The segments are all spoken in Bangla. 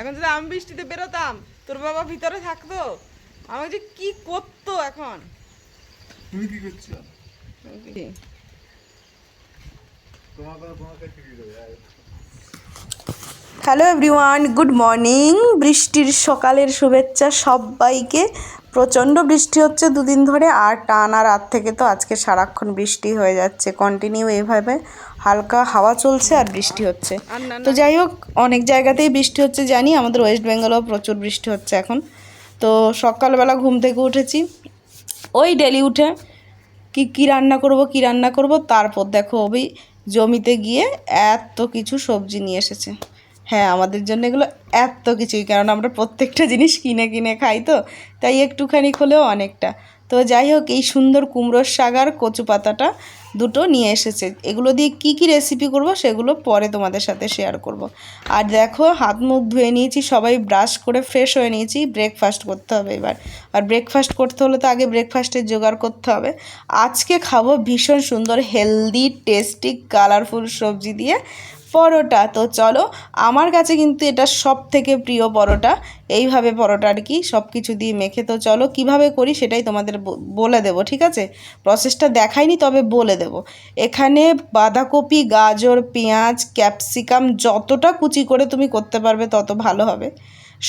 এখন যদি আমি বৃষ্টিতে বেরোতাম তোর বাবা ভিতরে থাকতো? আমাকে যে কি করতো এখন? তুমি কি করছ? হ্যালো এভরিওয়ান গুড মর্নিং বৃষ্টির সকালের শুভেচ্ছা সবাইকে। প্রচণ্ড বৃষ্টি হচ্ছে দুদিন ধরে আর টানা রাত থেকে তো আজকে সারাক্ষণ বৃষ্টি হয়ে যাচ্ছে। কন্টিনিউ এইভাবে হালকা হাওয়া চলছে আর বৃষ্টি হচ্ছে। তো যাই হোক অনেক জায়গাতেই বৃষ্টি হচ্ছে জানি আমাদের ওয়েস্ট বেঙ্গলেও প্রচুর বৃষ্টি হচ্ছে এখন। তো সকালবেলা ঘুম থেকে উঠেছি। ওই ডেলি উঠে কি কি রান্না করব কি রান্না করব তারপর দেখো ওই জমিতে গিয়ে এত কিছু সবজি নিয়ে এসেছে। হ্যাঁ আমাদের জন্য এগুলো এত কিছুই, কারণ আমরা প্রত্যেকটা জিনিস কিনে কিনে খাই তো, তাই একটুখানি হলেও অনেকটা। তো যাই হোক, এই সুন্দর কুমড়োর শাক আর কচু পাতাটা দুটো নিয়ে এসেছে। এগুলো দিয়ে কি কি রেসিপি করব সেগুলো পরে তোমাদের সাথে শেয়ার করব। আর দেখো, হাত মুখ ধুয়ে নিয়েছি, সবাই ব্রাশ করে ফ্রেশ হয়ে নিয়েছি ব্রেকফাস্ট করতে হবে এবার। আর ব্রেকফাস্ট করতে হলে তো আগে ব্রেকফাস্টের জোগাড় করতে হবে। আজকে খাব ভীষণ সুন্দর হেলদি টেস্টি কালারফুল সবজি দিয়ে পরোটা। তো চলো, আমার কাছে কিন্তু এটা সব থেকে প্রিয় পরোটা। এইভাবে পরোটা আর কি সব কিছু দিয়ে মেখে, তো চলো কীভাবে করি সেটাই তোমাদের বলে দেবো, ঠিক আছে? প্রসেসটা দেখাইনি, তবে বলে দেবো। এখানে বাঁধাকপি, গাজর, পেঁয়াজ ক্যাপসিকাম যতটা কুচি করে তুমি করতে পারবে তত ভালো হবে।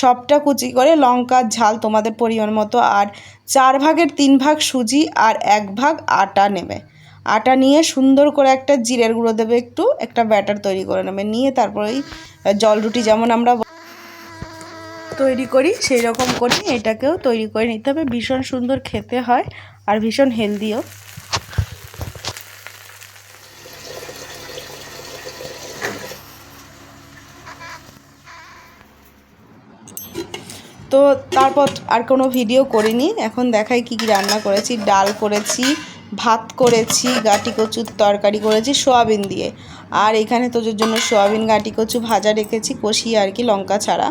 সবটা কুচি করে লঙ্কার ঝাল তোমাদের পরিমাণ মতো, আর চার ভাগের তিন ভাগ সুজি, আর এক ভাগ আটা নেবে। আটা নিয়ে সুন্দর করে একটা জিরের গুঁড়ো দেবে একটু, একটা ব্যাটার তৈরি করে নেবে, নিয়ে তারপরে ওই জল রুটি যেমন আমরা তৈরি করি সেই রকম করে এটাকেও তৈরি করে নিতে হবে। ভীষণ সুন্দর খেতে হয় আর ভীষণ হেলদিও। তো তারপর আর কোনো ভিডিও করিনি। এখন দেখাই কি কি রান্না করেছি। ডাল করেছি ভাত করেছি, গাটি কচুর তরকারি করেছি, সোয়াবিন দিয়ে। আর এখানে তোজোর জন্য সোয়াবিন, গাটি কচু ভাজা রেখেছি কষিয়ে আর কি লঙ্কা ছাড়া।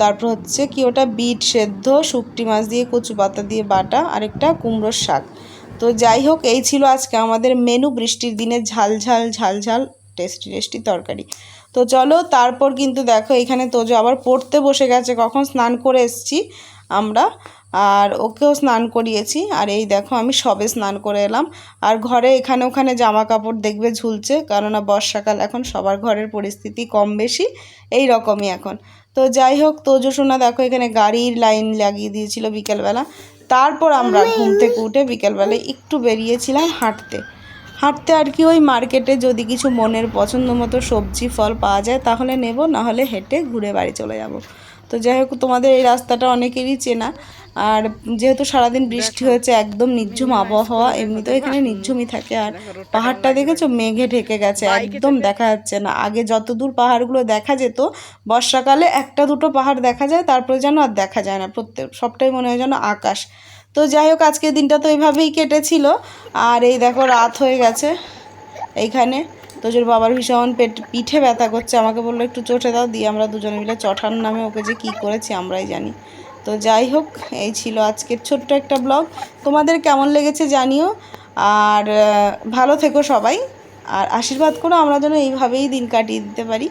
তারপর হচ্ছে কি ওটা বিট সেদ্ধ, শুকটি মাছ দিয়ে, কচু পাতা দিয়ে বাটা আর একটা কুমড়োর শাক। তো যাই হোক, এই ছিল আজকে আমাদের মেনু, বৃষ্টির দিনে ঝাল ঝাল ঝাল ঝাল, টেস্টি টেস্টি তরকারি। তো চলো, তারপর কিন্তু দেখো, এখানে তোজো আবার পড়তে বসে গেছে, কখন স্নান করে এসছি আমরা। আর ওকেও স্নান করিয়েছি। আর এই দেখো আমি সবে স্নান করে এলাম। আর ঘরে এখানে ওখানে জামা কাপড় দেখবে ঝুলছে, কেননা বর্ষাকাল, এখন সবার ঘরের পরিস্থিতি কম বেশি, এই রকমই এখন। তো যাই হোক, তোজো সোনা দেখো এখানে গাড়ির লাইন লাগিয়ে দিয়েছিল বিকেলবেলা। তারপর আমরা ঘুম থেকে উঠে বিকেলবেলায় একটু বেরিয়েছিলাম হাঁটতে। হাঁটতে আর কি ওই মার্কেটে যদি কিছু মনের পছন্দ মতো সবজি, ফল পাওয়া যায়, তাহলে নেব না হলে হেঁটে ঘুরে বাড়ি চলে যাব। তো যাই হোক, তোমাদের এই রাস্তাটা অনেকেরই চেনা। আর যেহেতু সারাদিন বৃষ্টি হয়েছে, একদম নির্ঝুম আবহাওয়া, এমনিতেও এখানে নির্ঝুমই থাকে। আর পাহাড়টা দেখেছ? মেঘে ঢেকে গেছে, একদম দেখা যাচ্ছে না। আগে যত দূর পাহাড়গুলো দেখা যেত, বর্ষাকালে একটা দুটো পাহাড় দেখা যায়, তারপরে যেন আর দেখা যায় না। প্রত্যেক, সবটাই মনে হয় যেন আকাশ। তো যাই হোক, আজকের দিনটা তো এইভাবেই কেটেছিল। আর এই দেখো, রাত হয়ে গেছে এইখানে। তোজোর বাবার ভীষণ পেট পিঠে ব্যথা করছে। আমাকে বলল, একটু চটে দাও, দিয়ে আমরা দুজনে মিলে চটার নামে ওকে যে কী করেছি আমরাই জানি। তো যাই হোক, এই ছিল আজকের ছোট্ট একটা ব্লগ। তোমাদের কেমন লেগেছে জানিও। আর ভালো থেকো সবাই। আর আশীর্বাদ করো, আমরা যেন এইভাবেই দিন কাটিয়ে দিতে পারি।